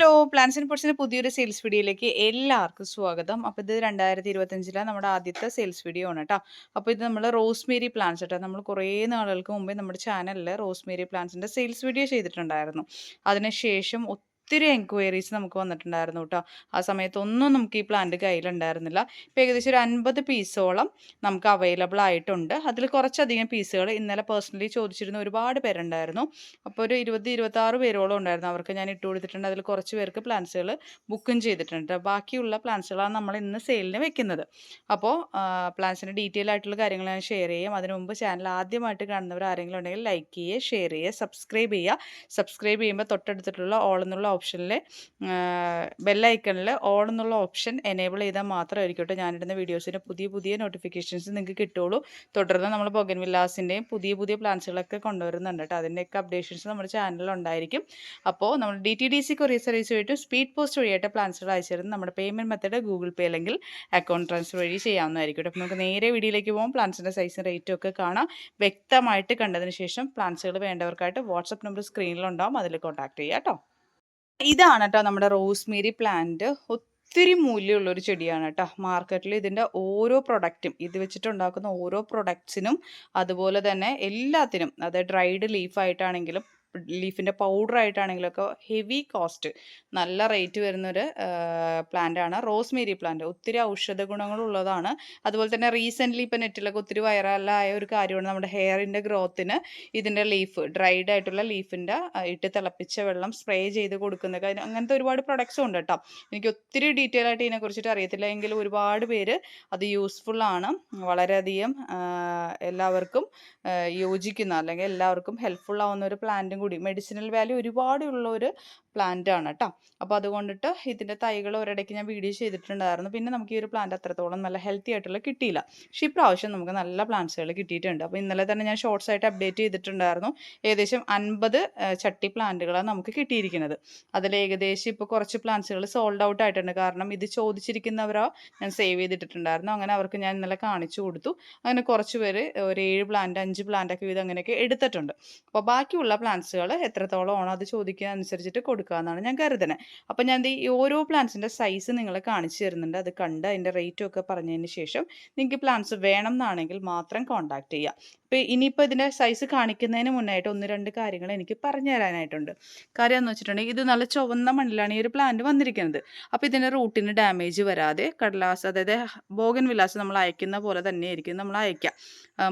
Hello plans and പൊട്സിന്റെ പുതിയൊരു sales വീഡിയോയിലേക്ക് എല്ലാവർക്കും സ്വാഗതം. അപ്പോൾ ഇത് രണ്ടായിരത്തി ഇരുപത്തഞ്ചിലെ നമ്മുടെ ആദ്യത്തെ സെയിൽസ് വീഡിയോ ആണ് കേട്ടോ അപ്പോൾ ഇത് നമ്മൾ റോസ്മേരി പ്ലാന്റ്സ് കേട്ടോ നമ്മൾ കുറേ നാളുകൾക്ക് മുമ്പേ നമ്മുടെ ചാനലിൽ റോസ്മേരി പ്ലാന്റ്സിന്റെ സെയിൽസ് വീഡിയോ ചെയ്തിട്ടുണ്ടായിരുന്നു. അതിനുശേഷം ഒത്തിരി എൻക്വയറീസ് നമുക്ക് വന്നിട്ടുണ്ടായിരുന്നു കേട്ടോ ആ സമയത്തൊന്നും നമുക്ക് ഈ പ്ലാന്റ് കയ്യിലുണ്ടായിരുന്നില്ല. ഇപ്പോൾ ഏകദേശം ഒരു അൻപത് പീസോളം നമുക്ക് അവൈലബിൾ ആയിട്ടുണ്ട്. അതിൽ കുറച്ചധികം പീസുകൾ ഇന്നലെ പേഴ്സണലി ചോദിച്ചിരുന്ന ഒരുപാട് പേരുണ്ടായിരുന്നു. അപ്പോൾ ഒരു ഇരുപത് ഇരുപത്താറ് പേരോളം ഉണ്ടായിരുന്നു. അവർക്ക് ഞാൻ ഇട്ട് കൊടുത്തിട്ടുണ്ട്. അതിൽ കുറച്ച് പേർക്ക് പ്ലാന്റ്സുകൾ ബുക്കും ചെയ്തിട്ടുണ്ട്. ബാക്കിയുള്ള പ്ലാന്റ്സുകളാണ് നമ്മൾ ഇന്ന് സെയിലിന് വെക്കുന്നത്. അപ്പോൾ പ്ലാന്റ്സിന്റെ ഡീറ്റെയിൽ ആയിട്ടുള്ള കാര്യങ്ങൾ ഞാൻ ഷെയർ ചെയ്യും. അതിനു മുമ്പ് ചാനൽ ആദ്യമായിട്ട് കാണുന്നവർ ആരെങ്കിലും ഉണ്ടെങ്കിൽ ലൈക്ക് ചെയ്യുക ഷെയർ ചെയ്യുക സബ്സ്ക്രൈബ് ചെയ്യുക. സബ്സ്ക്രൈബ് ചെയ്യുമ്പോൾ തൊട്ടടുത്തിട്ടുള്ള ഓൾ എന്നുള്ള ഓപ്ഷനിൽ ബെല്ലൈക്കണിൽ ഓൺ എന്നുള്ള ഓപ്ഷൻ എനേബിൾ ചെയ്താൽ മാത്രമായിരിക്കും കേട്ടോ ഞാനിടുന്ന വീഡിയോസിന്റെ പുതിയ പുതിയ നോട്ടിഫിക്കേഷൻസ് നിങ്ങൾക്ക് കിട്ടുള്ളൂ തുടർന്ന് നമ്മൾ ബൊഗൻ വില്ലാസിന്റെയും പുതിയ പുതിയ പ്ലാൻസുകളൊക്കെ കൊണ്ടുവരുന്നുണ്ട് കേട്ടോ. അതിന്റെയൊക്കെ അപ്ഡേഷൻസ് നമ്മുടെ ചാനലിലുണ്ടായിരിക്കും. അപ്പോൾ നമ്മൾ D T D C courier service വഴിയിട്ട് speed post വഴിയായിട്ട് പ്ലാൻസുകൾ അയച്ചു നമ്മുടെ പേയ്മെന്റ് മെത്തേഡ് ഗൂഗിൾ പേ അല്ലെങ്കിൽ അക്കൗണ്ട് ട്രാൻസ്ഫർ വഴി ചെയ്യാവുന്നതായിരിക്കും കേട്ടോ. അപ്പോൾ നമുക്ക് നേരെ വീഡിയോയിലേക്ക് പോകും. പ്ലാൻസിന്റെ സൈസും റേറ്റും ഒക്കെ കാണാം. വ്യക്തമായിട്ട് കണ്ടതിന് ശേഷം പ്ലാൻസുകൾ വേണ്ടവർക്കായിട്ട് വാട്സപ്പ് നമ്പർ സ്ക്രീനിലുണ്ടാവും. അതിൽ കോൺടാക്ട് ചെയ്യാം കേട്ടോ. ഇതാണ് കേട്ടോ നമ്മുടെ റോസ്മേരി പ്ലാന്റ്. ഒത്തിരി മൂല്യമുള്ള ഒരു ചെടിയാണ് കേട്ടോ മാർക്കറ്റിൽ ഇതിന്റെ ഓരോ പ്രൊഡക്റ്റും ഇത് വെച്ചിട്ടുണ്ടാക്കുന്ന ഓരോ പ്രൊഡക്ട്സിനും അതുപോലെ തന്നെ എല്ലാത്തിനും അത് ഡ്രൈഡ് ലീഫായിട്ടാണെങ്കിലും ലീഫിന്റെ പൗഡർ ആയിട്ടാണെങ്കിലൊക്കെ ഹെവി കോസ്റ്റ്. നല്ല റേറ്റ് വരുന്നൊരു പ്ലാന്റാണ്. Rosemary plant. ഒത്തിരി ഔഷധ ഗുണങ്ങളുള്ളതാണ് അതുപോലെ തന്നെ റീസെന്റ്ലി ഇപ്പം നെറ്റിലൊക്കെ ഒത്തിരി വൈറലായ ഒരു കാര്യമാണ് നമ്മുടെ ഹെയറിന്റെ ഗ്രോത്തിന്. ഇതിന്റെ ലീഫ് ഡ്രൈഡ് ആയിട്ടുള്ള ലീഫിന്റെ ഇട്ട് തിളപ്പിച്ച വെള്ളം സ്പ്രേ ചെയ്ത് കൊടുക്കുന്ന കാര്യം. അങ്ങനത്തെ ഒരുപാട് പ്രൊഡക്ട്സും ഉണ്ട് കേട്ടോ. എനിക്ക് ഒത്തിരി ഡീറ്റെയിൽ ആയിട്ട് ഇതിനെ കുറിച്ചിട്ട് അറിയത്തില്ല. എങ്കിലും ഒരുപാട് പേര് അത് യൂസ്ഫുൾ ആണ്. വളരെയധികം എല്ലാവർക്കും യോജിക്കുന്ന അല്ലെങ്കിൽ എല്ലാവർക്കും ഹെൽപ്ഫുൾ ആവുന്ന ഒരു പ്ലാന്റും കൂടി. മെഡിസിനൽ വാല്യൂ ഒരുപാട് ഉള്ള ഒരു പ്ലാന്റ് ആണ് കേട്ടോ അപ്പോൾ അതുകൊണ്ടിട്ട് ഇതിന്റെ തൈകൾ ഒരിടയ്ക്ക് ഞാൻ വീഡിയോ ചെയ്തിട്ടുണ്ടായിരുന്നു. പിന്നെ നമുക്ക് ഈ ഒരു പ്ലാന്റ് അത്രത്തോളം നല്ല ഹെൽത്തി ആയിട്ടുള്ള കിട്ടിയില്ല. പക്ഷേ ഇപ്രാവശ്യം നമുക്ക് നല്ല പ്ലാന്റ്സുകൾ കിട്ടിയിട്ടുണ്ട്. അപ്പോൾ ഇന്നലെ തന്നെ ഞാൻ ഷോർട്സ് ആയിട്ട് അപ്ഡേറ്റ് ചെയ്തിട്ടുണ്ടായിരുന്നു. ഏകദേശം അൻപത് ചട്ടി പ്ലാന്റുകളാണ് നമുക്ക് കിട്ടിയിരിക്കുന്നത്. അതിൽ ഏകദേശം ഇപ്പോൾ കുറച്ച് പ്ലാന്റ്സുകൾ സോൾഡ് ഔട്ട് ആയിട്ടുണ്ട്. കാരണം ഇത് ചോദിച്ചിരിക്കുന്നവരോ ഞാൻ സേവ് ചെയ്തിട്ടുണ്ടായിരുന്നു അങ്ങനെ അവർക്ക് ഞാൻ ഇന്നലെ കാണിച്ചു കൊടുത്തു. അങ്ങനെ കുറച്ച് പേര് ഒരു ഏഴ് പ്ലാന്റ് അഞ്ച് പ്ലാന്റ് ഒക്കെ വീതം അങ്ങനെയൊക്കെ എടുത്തിട്ടുണ്ട്. അപ്പോൾ ബാക്കിയുള്ള പ്ലാന്റ്സുകൾ എത്രത്തോളം ആണോ അത് ചോദിക്കുക അനുസരിച്ചിട്ട് കൊടുക്കുക എന്നാണ് ഞാൻ കരുതുന്നത് അപ്പോൾ ഞാൻ ഈ ഓരോ പ്ലാന്റ്സിന്റെ സൈസ് നിങ്ങളെ കാണിച്ചു തരുന്നുണ്ട്. അത് കണ്ട് അതിന്റെ റേറ്റും ഒക്കെ പറഞ്ഞതിന് ശേഷം നിങ്ങൾക്ക് പ്ലാന്റ്സ് വേണം എന്നാണെങ്കിൽ മാത്രം കോൺടാക്ട് ചെയ്യുക അപ്പോൾ ഇനിയിപ്പോൾ ഇതിന്റെ സൈസ് കാണിക്കുന്നതിന് മുന്നായിട്ട് ഒന്ന് രണ്ട് കാര്യങ്ങൾ എനിക്ക് പറഞ്ഞു തരാനായിട്ടുണ്ട്. കാര്യം എന്ന് വെച്ചിട്ടുണ്ടെങ്കിൽ ഇത് നല്ല ചുവന്ന മണ്ണിലാണ് ഈ ഒരു പ്ലാന്റ് വന്നിരിക്കുന്നത്. അപ്പോൾ ഇതിന്റെ റൂട്ടിന് ഡാമേജ് വരാതെ കടലാസ് അതായത് ബോഗൻ വിലാസ് നമ്മൾ അയക്കുന്ന പോലെ തന്നെ ആയിരിക്കും നമ്മൾ അയക്കുക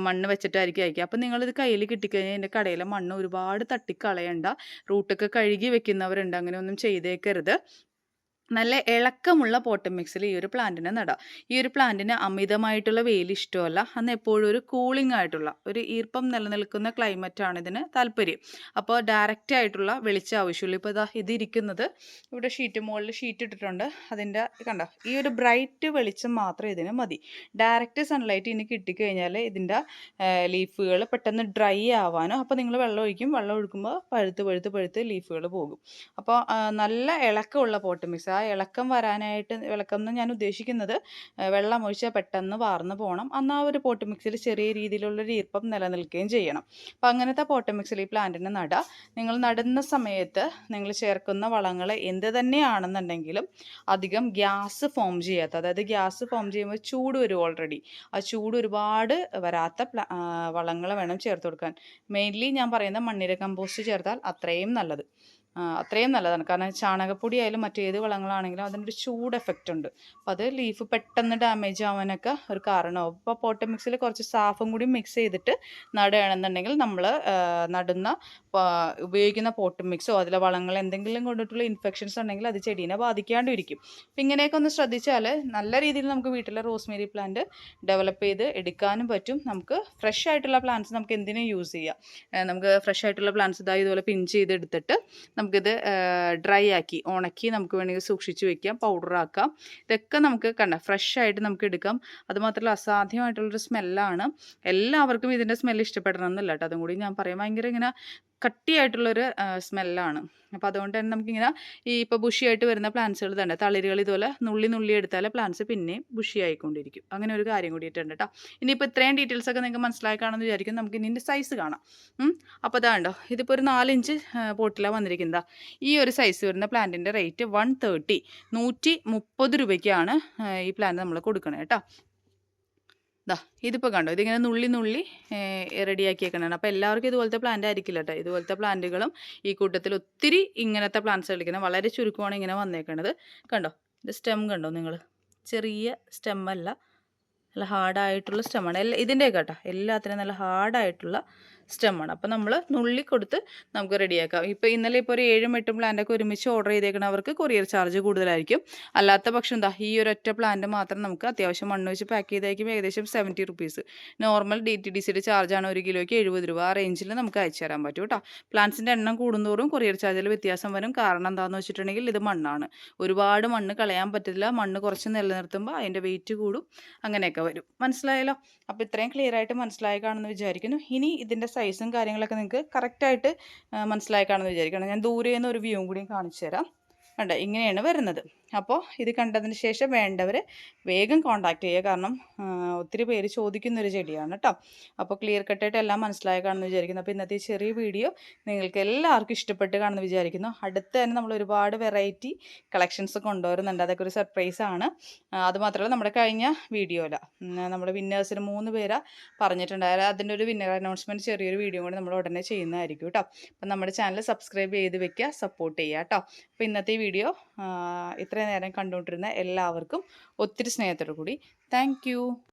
മണ്ണ് വെച്ചിട്ടായിരിക്കും അയക്കുക അപ്പോൾ നിങ്ങളിത് കയ്യിൽ കിട്ടിക്കഴിഞ്ഞാൽ എന്റെ കടയിലെ മണ്ണ് ഒരുപാട് തട്ടിക്കളയണ്ട റൂട്ടൊക്കെ കഴുകി വെക്കുന്നവരുണ്ട്. അങ്ങനെ ഒന്നും ചെയ്തേക്കരുത്. നല്ല ഇളക്കമുള്ള പോട്ടം മിക്സിൽ ഈ ഒരു പ്ലാന്റിനെ നടാം. ഈ ഒരു പ്ലാന്റിന് അമിതമായിട്ടുള്ള വെയിൽ ഇഷ്ടമല്ല. അന്ന് എപ്പോഴും ഒരു കൂളിംഗ് ആയിട്ടുള്ള ഒരു ഈർപ്പം നിലനിൽക്കുന്ന ക്ലൈമറ്റാണ് ഇതിന് താല്പര്യം. അപ്പോൾ ഡയറക്റ്റ് ആയിട്ടുള്ള വെളിച്ചം ആവശ്യമുള്ളൂ. ഇപ്പോൾ ഇതാ ഇതിരിക്കുന്നത് ഇവിടെ ഷീറ്റ് മുകളിൽ ഷീറ്റ് ഇട്ടിട്ടുണ്ട്. അതിന്റെ കണ്ടോ? ഈ ഒരു ബ്രൈറ്റ് വെളിച്ചം മാത്രം ഇതിന് മതി. ഡയറക്റ്റ് സൺലൈറ്റ് ഇനി കിട്ടിക്കഴിഞ്ഞാൽ ഇതിന്റെ ലീഫുകൾ പെട്ടെന്ന് ഡ്രൈ ആവാനോ അപ്പോൾ നിങ്ങൾ വെള്ളം ഒഴിക്കും. വെള്ളം ഒഴിക്കുമ്പോൾ പഴുത്ത് പഴുത്ത് പഴുത്ത് ലീഫുകൾ പോകും. അപ്പോൾ നല്ല ഇളക്കമുള്ള പോട്ട് മിക്സ്. ആ ഇളക്കം വരാനായിട്ട് ഇളക്കം എന്ന് ഞാൻ ഉദ്ദേശിക്കുന്നത് വെള്ളം ഒഴിച്ചാൽ പെട്ടെന്ന് വാർന്നു പോകണം എന്നാൽ ആ ഒരു പോട്ട് മിക്സിൽ ചെറിയ രീതിയിലുള്ളൊരു ഈർപ്പം നിലനിൽക്കുകയും ചെയ്യണം. അപ്പോൾ അങ്ങനത്തെ പോട്ട് മിക്സിൽ ഈ പ്ലാന്റിന് നടുക നിങ്ങൾ നടുന്ന സമയത്ത് നിങ്ങൾ ചേർക്കുന്ന വളങ്ങൾ എന്ത് തന്നെയാണെന്നുണ്ടെങ്കിലും അധികം ഗ്യാസ് ഫോം ചെയ്യാത്ത അതായത് ഗ്യാസ് ഫോം ചെയ്യുമ്പോൾ ചൂട് വരും ഓൾറെഡി. ആ ചൂട് ഒരുപാട് വരാത്ത വളങ്ങൾ വേണം ചേർത്ത് കൊടുക്കാൻ. മെയിൻലി ഞാൻ പറയുന്ന മണ്ണിര കമ്പോസ്റ്റ് ചേർത്താൽ അത്രയും നല്ലത്. അത്രയും നല്ലതാണ്. കാരണം ചാണകപ്പൊടി ആയാലും മറ്റേത് വളങ്ങളാണെങ്കിലും അതിനൊരു ചൂട് എഫക്റ്റ് ഉണ്ട്. അപ്പോൾ അത് ലീഫ് പെട്ടെന്ന് ഡാമേജ് ആവാനൊക്കെ ഒരു കാരണമാവും. അപ്പോൾ പോട്ട മിക്സിൽ കുറച്ച് സാഫും കൂടി മിക്സ് ചെയ്തിട്ട് നടുകയാണെന്നുണ്ടെങ്കിൽ നമ്മൾ നടുന്ന ഉപയോഗിക്കുന്ന പോട്ട് മിക്സോ അതിലെ വളങ്ങൾ എന്തെങ്കിലും കൊണ്ടിട്ടുള്ള ഇൻഫെക്ഷൻസ് ഉണ്ടെങ്കിൽ അത് ചെടീനെ ബാധിക്കാണ്ടിരിക്കും. അപ്പം ഇങ്ങനെയൊക്കെ ഒന്ന് ശ്രദ്ധിച്ചാൽ നല്ല രീതിയിൽ നമുക്ക് വീട്ടിലെ റോസ്മേരി പ്ലാന്റ് ഡെവലപ്പ് ചെയ്ത് എടുക്കാനും പറ്റും. നമുക്ക് ഫ്രഷ് ആയിട്ടുള്ള പ്ലാന്റ്സ് നമുക്ക് എന്തിനും യൂസ് ചെയ്യാം. നമുക്ക് ഫ്രഷ് ആയിട്ടുള്ള പ്ലാന്റ്സ് ഇതായി ഇതുപോലെ പിൻ ചെയ്ത് എടുത്തിട്ട് നമുക്കിത് ഡ്രൈ ആക്കി ഉണക്കി നമുക്ക് വേണമെങ്കിൽ സൂക്ഷിച്ച് വെക്കാം പൗഡറാക്കാം ഇതൊക്കെ നമുക്ക് കണ്ട ഫ്രഷ് ആയിട്ട് നമുക്ക് എടുക്കാം. അതുമാത്രമല്ല അസാധ്യമായിട്ടുള്ളൊരു സ്മെല്ലാണ്. എല്ലാവർക്കും ഇതിന്റെ സ്മെല്ല് ഇഷ്ടപ്പെടണം എന്നല്ല കേട്ടോ. അതും കൂടി ഞാൻ പറയാം. ഭയങ്കര ഇങ്ങനെ കട്ടിയായിട്ടുള്ളൊരു സ്മെല്ലാണ്. അപ്പോൾ അതുകൊണ്ട് തന്നെ നമുക്കിങ്ങനെ ഈ ഇപ്പോൾ ബുഷിയായിട്ട് വരുന്ന പ്ലാന്റ്സുകൾ തന്നെ തളിരുകൾ ഇതുപോലെ നുള്ളി നുള്ളി എടുത്താൽ പ്ലാന്റ്സ് പിന്നെയും ബുഷി ആയിക്കൊണ്ടിരിക്കും. അങ്ങനെ ഒരു കാര്യം കൂടിയിട്ടുണ്ട് കേട്ടോ ഇനിയിപ്പോൾ ഇത്രയും ഡീറ്റെയിൽസ് ഒക്കെ നിങ്ങൾക്ക് മനസ്സിലായി കാണുമെന്ന് വിചാരിക്കും. നമുക്ക് ഇതിന്റെ സൈസ് കാണാം. അപ്പോൾ അതാണ്ടോ ഇതിപ്പോൾ ഒരു നാലിഞ്ച് പോട്ടിലാണ് വന്നിരിക്കുന്നത്. ഈ ഒരു സൈസ് വരുന്ന പ്ലാന്റിന്റെ റേറ്റ് വൺ തേർട്ടി നൂറ്റി മുപ്പത് രൂപയ്ക്കാണ് ഈ പ്ലാന്റ് നമ്മൾ കൊടുക്കണേ കേട്ടോ ദാ ഇതിപ്പോൾ കണ്ടോ? ഇതിങ്ങനെ നുള്ളി നുള്ളി റെഡിയാക്കിയേക്കണാണ് അപ്പോൾ എല്ലാവർക്കും ഇതുപോലത്തെ പ്ലാന്റ് ആയിരിക്കില്ല കേട്ടോ ഇതുപോലത്തെ പ്ലാന്റുകളും ഈ കൂട്ടത്തിൽ ഒത്തിരി ഇങ്ങനത്തെ പ്ലാന്റ്സ് കളിക്കുന്നത് വളരെ ചുരുക്കമാണ് ഇങ്ങനെ വന്നേക്കണത്. കണ്ടോ? ഇത് സ്റ്റെം കണ്ടോ നിങ്ങൾ? ചെറിയ സ്റ്റെം അല്ല. നല്ല ഹാർഡായിട്ടുള്ള സ്റ്റെമ്മാണ് എല്ലാ ഇതിന്റെയൊക്കെ കേട്ടോ എല്ലാത്തിനും നല്ല ഹാർഡായിട്ടുള്ള സ്റ്റെമാണ്. അപ്പോൾ നമ്മൾ നുള്ളി കൊടുത്ത് നമുക്ക് റെഡിയാക്കാം. ഇപ്പോൾ ഇന്നലെ ഇപ്പോൾ ഒരു ഏഴും എട്ടും പ്ലാന്റൊക്കെ ഒരുമിച്ച് ഓർഡർ ചെയ്തേക്കണവർക്ക് കൊറിയർ ചാർജ് കൂടുതലായിരിക്കും. അല്ലാത്ത പക്ഷം എന്താ ഈ ഒരു ഒറ്റ പ്ലാന്റ് മാത്രം നമുക്ക് അത്യാവശ്യം മണ്ണ് വെച്ച് പാക്ക് ചെയ്തേക്കും. ഏകദേശം seventy rupees normal D T D സിയുടെ ചാർജാണ് ഒരു കിലോയ്ക്ക് എഴുപത് രൂപ. ആ റേഞ്ചിൽ നമുക്ക് അയച്ചു തരാൻ പറ്റും കേട്ടോ. പ്ലാന്റ്സിന്റെ എണ്ണം കൂടുന്തോറും കൊറിയർ ചാർജിൽ വ്യത്യാസം വരും. കാരണം എന്താണെന്ന് വെച്ചിട്ടുണ്ടെങ്കിൽ ഇത് മണ്ണാണ്. ഒരുപാട് മണ്ണ് കളയാൻ പറ്റില്ല. മണ്ണ് കുറച്ച് നിലനിർത്തുമ്പോൾ അതിന്റെ വെയിറ്റ് കൂടും. അങ്ങനെയൊക്കെ. വരും. മനസ്സിലായല്ലോ? അപ്പോൾ ഇത്രയും ക്ലിയർ ആയിട്ട് മനസ്സിലായി കാണുമെന്ന് വിചാരിക്കുന്നു. ഇനി ഇതിന്റെ സൈസും കാര്യങ്ങളൊക്കെ നിങ്ങൾക്ക് കറക്റ്റായിട്ട് മനസ്സിലായി കാണുമെന്ന് വിചാരിക്കണം ഞാൻ ദൂരെ നിന്ന് ഒരു വ്യൂവും കൂടി കാണിച്ചു തരാം കണ്ട? ഇങ്ങനെയാണ് വരുന്നത്. അപ്പോൾ ഇത് കണ്ടതിന് ശേഷം വേണ്ടവർ വേഗം കോൺടാക്റ്റ് ചെയ്യുക. കാരണം ഒത്തിരി പേര് ചോദിക്കുന്നൊരു ചെടിയാണ് കേട്ടോ അപ്പോൾ ക്ലിയർ കട്ടായിട്ട് എല്ലാം മനസ്സിലായി കാണുമെന്ന് വിചാരിക്കുന്നു. അപ്പോൾ ഇന്നത്തെ ചെറിയ വീഡിയോ നിങ്ങൾക്ക് എല്ലാവർക്കും ഇഷ്ടപ്പെട്ട് കാണുമെന്ന് വിചാരിക്കുന്നു. അടുത്ത് തന്നെ നമ്മൾ ഒരുപാട് വെറൈറ്റി കളക്ഷൻസ് കൊണ്ടുവരുന്നുണ്ട്. അതൊക്കെ ഒരു സർപ്രൈസ് ആണ്. അതുമാത്രമല്ല നമ്മുടെ കഴിഞ്ഞ വീഡിയോയില നമ്മുടെ വിന്നേഴ്സിന് മൂന്ന് പേരാ പറഞ്ഞിട്ടുണ്ടായാലും അതിന്റെ ഒരു വിന്നർ അനൗൺസ്മെന്റ് ചെറിയൊരു വീഡിയോ കൂടി നമ്മൾ ഉടനെ ചെയ്യുന്നതായിരിക്കും കേട്ടോ അപ്പം നമ്മുടെ ചാനൽ സബ്സ്ക്രൈബ് ചെയ്ത് വെക്കുക സപ്പോർട്ട് ചെയ്യുക കേട്ടോ അപ്പോൾ ഇന്നത്തെ വീഡിയോ ഇത്രയും നേരം കണ്ടുകൊണ്ടിരുന്ന എല്ലാവർക്കും ഒത്തിരി സ്നേഹത്തോടു കൂടി താങ്ക്